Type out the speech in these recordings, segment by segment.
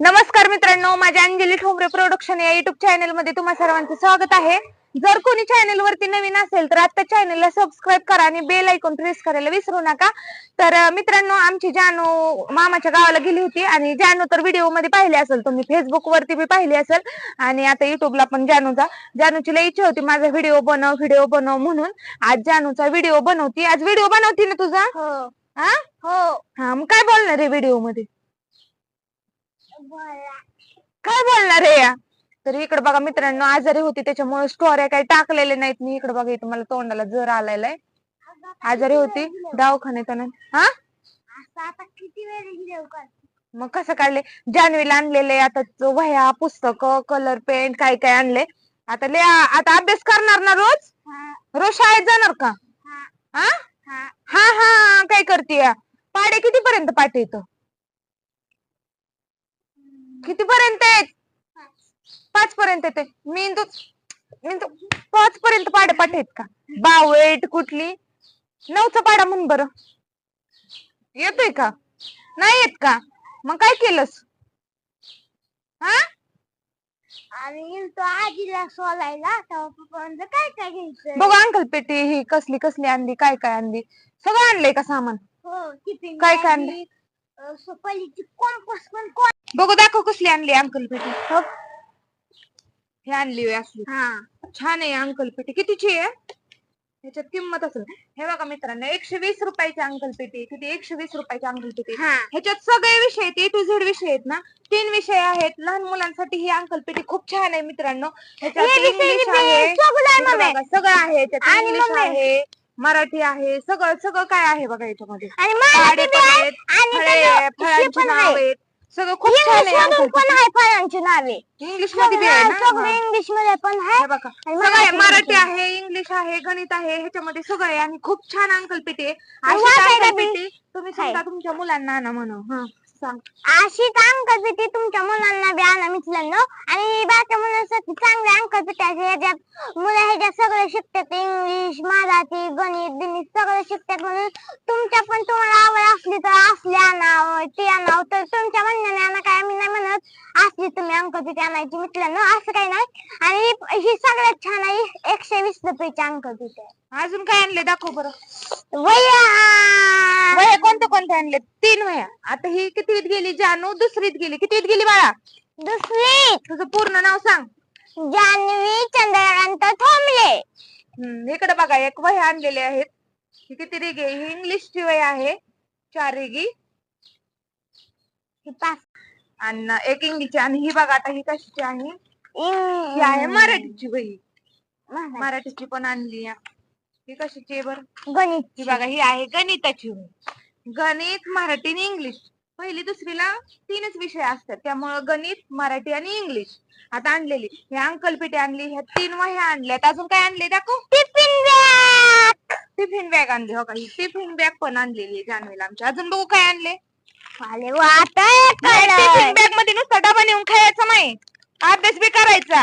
नमस्कार मित्रांनो माझ्या अंजली ठोंबरे प्रोडक्शन या युट्यूब चॅनलमध्ये तुम्हा सर्वांचं स्वागत आहे. जर कोणी चॅनल वरती नवीन असेल तर आता चॅनलला सबस्क्राईब करा आणि बेल ऐकून प्रेस करायला विसरू नका. तर मित्रांनो आमची जानू मामाच्या गावाला गेली होती आणि जानू तर व्हिडिओमध्ये पाहिली असेल. तुम्ही फेसबुक वरती बी पाहिली असेल. आणि आता युट्यूबला पण जानूचा जानूची लई इच्छा होती माझा व्हिडिओ बनव व्हिडिओ बनव म्हणून. आज जानूचा व्हिडिओ बनवती. आज व्हिडिओ बनवती ना तुझा? हो. हा हो. हा मग काय बोलणार आहे व्हिडिओमध्ये? काय बोलणार आहे या? तर इकडे बघा मित्रांनो आजारी होती त्याच्यामुळे स्टोऱ्या काही टाकलेल्या नाहीत. मी इकडे बघा तुम्हाला तोंडाला जर आलेला आहे. आजारी होती दवाखान्यात हा? किती वेळ मग कसं काढले? जान्हवीला आणलेले आता वह्या पुस्तक कलर पेंट काय काय आणले. आता ले आता अभ्यास करणार ना रोज? रोज शाळेत जाणार का? हा? हा हा हा काय करते पाडे किती पर्यंत पाठवतो किती पर्यंत आहेत? पाच पर्यंत येते मेंदू मेंदू पाच पर्यंत पाडे पाठ आहेत का? बावेट कुठली? नऊचा पाडा म्हण बर. येतोय का? नाही येत का? मग काय केलंस? हा? आणि तो आजीला सोलायला तेव्हा पप्पा म्हणलं काय काय घ्यायचं बघ अंकल पेटी ही कसली कसली आणली काय काय आणली? सगळं आणलंय का सामान? हो काय काय आणलं? सुपारीची पण कोण बघू दाखव कसली आणली अंकल पेटी. हो. हे आणली होय असली. हा. छान आहे अंकल पेटी. कितीची आहे? ह्याच्यात किंमत असेल. हे बघा मित्रांनो एकशे वीस रुपयाची अंकल पेटी. किती? एकशे वीस रुपयाची अंकल पेटी. हा. ह्याच्यात सगळे विषय आहेत. ए टू झेड विषय आहेत ना. तीन विषय आहेत. लहान मुलांसाठी ही अंकल पेटी खूप छान आहे मित्रांनो. ह्याच्यात आहे सगळं आहे. इकडे मम्मी. बघा, सगळं आहे. ह्याच्यात आणि इंग्लिश मम्मी. आहे. मराठी आहे सगळं सगळं काय आहे बघा याच्यामध्ये? आणि मराठी बी आहे आहेत आणि फळे त्याचं आहे, हे फळांची पण नाव आहे. आहेत सगळं खूप छान इंग्लिश आहे मधून पण आहे फळांची नावे. इंग्लिशमध्ये बी आहे ना? सगळं हा. इंग्लिशमध्ये पण आहे. बघा. आणि सगळं आहे. मराठी. आहे. इंग्लिश आहे गणित आहे ह्याच्यामध्ये सगळं आहे. आणि खूप छान अंकल पेटी आणि वाचायला बी तुम्ही. समजा तुमच्या मुलांना आणा म्हणून. हा सांग. अंकपेटी तुमच्या मुलांना बी आणा बाकी मुलांसाठी चांगले अंकपेटी आहे ह्याच्यात मुलं ह्याच्यात सगळे शिकतात इंग्लिश मराठी गणित बिणित सगळं शिकतात म्हणून तुमच्या पण तुम्हाला आवड असली तर असली आणावं ती आणावं. तर तुमच्या म्हणण्याने आणा काय मी नाही म्हणत. असली तुम्ही अंकपेटी आणायची मित्रांनो असं काही नाही. आणि ही सगळ्यात छान आहे एकशे वीस रुपयाची अंकपेटी आहे अजून काय आणले दाखव बरं. वह्या! वह्या कोणते कोणते आणले तीन वह्या. आता ही कितवीत गेली जानू? दुसरीत गेली. कितवीत गेली बाळा? दुसरी. तुझं पूर्ण नाव सांग. जान्हवी चंद्रकांत थोंबले. हम्म, इकडे बघा एक वह्या आणलेले आहेत. ही किती रेगी? आहे? ही इंग्लिशची वही आहे. चार रेगी. ही पाच. आणि एक इंग्लिशची आणि ही बघा आता ही कशाची आहे? ही आहे मराठीची वही. मराठी. मराठीची पण आणली आहे. ही कशाची आहे बरं? गणित ही बघा ही आहे गणिताची वही. गणित मराठी आणि इंग्लिश. पहिली दुसरीला तीनच विषय असतात. त्यामुळं गणित मराठी आणि इंग्लिश. आता आणलेली. ही अंकल पेटी आणली ह्या तीन वह्या आणल्यात. अजून काय आणले दाखव? Tiffin bag! टिफिन बॅग आणली हो का? ही टिफिन बॅग पण आणलेली आहे जान्हवीला आमच्या. अजून बघू काय आणले. आले वाटा टिफिन बॅगमध्ये नुसता डबा नेऊन खायचा नाही. अभ्यास बी करायचा.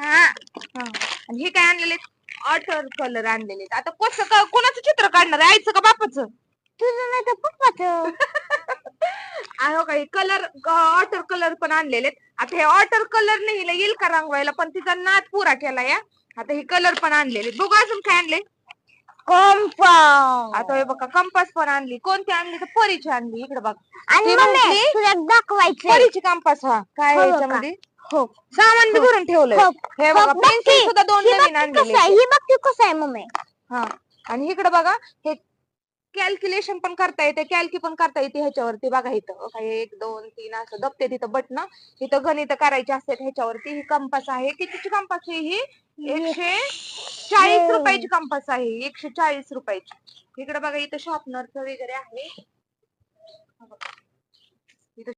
हा. हा. आणि हे काय आणलेले? ऑटर कलर आणलेले. आहेत. आता कसं का कोणाचं चित्र काढणार आहे? आईचं का बापाचं? तुझं नाही तर पप्पाचं आहे काही. कलर ऑटर कलर पण आणलेले. आता हे ऑटर कलर नाही हिला येईल का रंगवायला? पण तिचा नाद पुरा केला या. आता हे कलर पण आणलेले. बघू अजून काय आणले. कंपाऊंड आता हे बघा कंपास पण आणली. कोणती आणली? तर परीची आणली. इकडे बघा. आणि ती मम्मी म्हंटली, तुला दाखवायचं परीची कंपास हा. काय हो आहे का? याच्यामध्ये हो. सामान बी भरून ठेवलंय. हो. हे हो, बघा पेन्सिल. सुद्धा दोन ही नवीन बघ आणलेले कसं आहे. ही बघ की कसं आहे मम्मी. हा. आणि इकडे बघा हे कॅल्क्युलेशन पण करता येते कॅल्की पण करता येते ह्याच्यावरती. बघा इथं बघा, हे एक दोन तीन असं दबते तिथं बटन इथं गणित करायचे असतात ह्याच्यावरती ही कंपास आहे. कितीची कंपास आहे ही? एकशे चाळीस रुपयाची कंपास आहे एकशे चाळीस रुपयाची. इकडे बघा इथं शॉर्पनरचं वगैरे आहे.